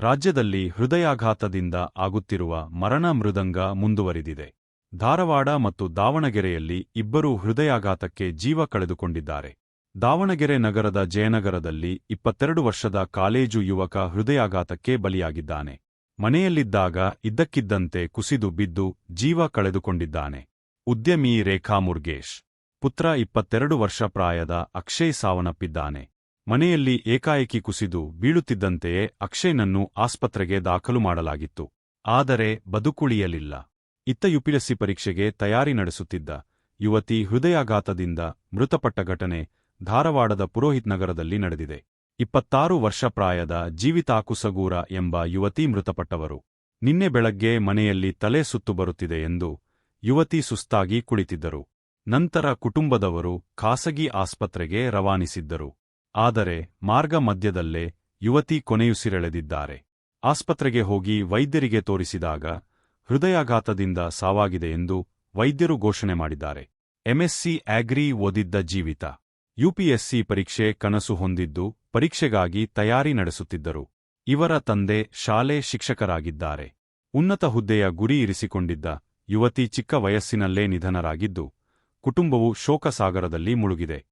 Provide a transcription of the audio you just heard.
ರಾಜ್ಯದಲ್ಲಿ ಹೃದಯಾಘಾತದಿಂದ ಆಗುತ್ತಿರುವ ಮರಣ ಮೃದಂಗ ಮುಂದುವರಿದಿದೆ. ಧಾರವಾಡ ಮತ್ತು ದಾವಣಗೆರೆಯಲ್ಲಿ ಇಬ್ಬರು ಹೃದಯಾಘಾತಕ್ಕೆ ಜೀವ ಕಳೆದುಕೊಂಡಿದ್ದಾರೆ. ದಾವಣಗೆರೆ ನಗರದ ಜಯನಗರದಲ್ಲಿ ಇಪ್ಪತ್ತೆರಡು ವರ್ಷದ ಕಾಲೇಜು ಯುವಕ ಹೃದಯಾಘಾತಕ್ಕೆ ಬಲಿಯಾಗಿದ್ದಾನೆ. ಮನೆಯಲ್ಲಿದ್ದಾಗ ಇದ್ದಕ್ಕಿದ್ದಂತೆ ಕುಸಿದು ಬಿದ್ದು ಜೀವ ಕಳೆದುಕೊಂಡಿದ್ದಾನೆ. ಉದ್ಯಮಿ ರೇಖಾ ಮುರ್ಗೇಶ್, ಪುತ್ರ ಇಪ್ಪತ್ತೆರಡು ವರ್ಷ ಪ್ರಾಯದ ಅಕ್ಷಯ್ ಸಾವನ್ನಪ್ಪಿದ್ದಾನೆ ಮನೆಯಲ್ಲಿ ಏಕಾಏಕಿ ಕುಸಿದು ಬೀಳುತ್ತಿದ್ದಂತೆಯೇ ಅಕ್ಷಯ್ನನ್ನು ಆಸ್ಪತ್ರೆಗೆ ದಾಖಲು ಮಾಡಲಾಗಿತ್ತು. ಆದರೆ ಬದುಕುಳಿಯಲಿಲ್ಲ. ಇತ್ತ ಯುಪಿಎಸ್ಸಿ ಪರೀಕ್ಷೆಗೆ ತಯಾರಿ ನಡೆಸುತ್ತಿದ್ದ ಯುವತಿ ಹೃದಯಾಘಾತದಿಂದ ಮೃತಪಟ್ಟ ಘಟನೆ ಧಾರವಾಡದ ಪುರೋಹಿತ್ ನಗರದಲ್ಲಿ ನಡೆದಿದೆ. ಇಪ್ಪತ್ತಾರು ವರ್ಷ ಪ್ರಾಯದ ಜೀವಿತಾಕುಸಗೂರ ಎಂಬ ಯುವತಿ ಮೃತಪಟ್ಟವರು. ನಿನ್ನೆ ಬೆಳಗ್ಗೆ ಮನೆಯಲ್ಲಿ ತಲೆ ಸುತ್ತು ಬರುತ್ತಿದೆ ಎಂದು ಯುವತಿ ಸುಸ್ತಾಗಿ ಕುಳಿತಿದ್ದರು. ನಂತರ ಕುಟುಂಬದವರು ಖಾಸಗಿ ಆಸ್ಪತ್ರೆಗೆ ರವಾನಿಸಿದ್ದರು. ಆದರೆ ಮಾರ್ಗ ಮಧ್ಯದಲ್ಲೇ ಯುವತಿ ಕೊನೆಯುಸಿರೆಳೆದಿದ್ದಾರೆ. ಆಸ್ಪತ್ರೆಗೆ ಹೋಗಿ ವೈದ್ಯರಿಗೆ ತೋರಿಸಿದಾಗ ಹೃದಯಾಘಾತದಿಂದ ಸಾವಾಗಿದೆ ಎಂದು ವೈದ್ಯರು ಘೋಷಣೆ ಮಾಡಿದ್ದಾರೆ. ಎಂಎಸ್ಸಿ ಆಗ್ರಿ ಓದಿದ್ದ ಜೀವಿತ. ಯುಪಿಎಸ್ಸಿ ಪರೀಕ್ಷೆ ಕನಸು ಹೊಂದಿದ್ದು ಪರೀಕ್ಷೆಗಾಗಿ ತಯಾರಿ ನಡೆಸುತ್ತಿದ್ದರು. ಇವರ ತಂದೆ ಶಾಲೆ ಶಿಕ್ಷಕರಾಗಿದ್ದಾರೆ. ಉನ್ನತ ಹುದ್ದೆಯ ಗುರಿ ಇರಿಸಿಕೊಂಡಿದ್ದ ಯುವತಿ ಚಿಕ್ಕ ವಯಸ್ಸಿನಲ್ಲೇ ನಿಧನರಾಗಿದ್ದು ಕುಟುಂಬವು ಶೋಕಸಾಗರದಲ್ಲಿ ಮುಳುಗಿದೆ.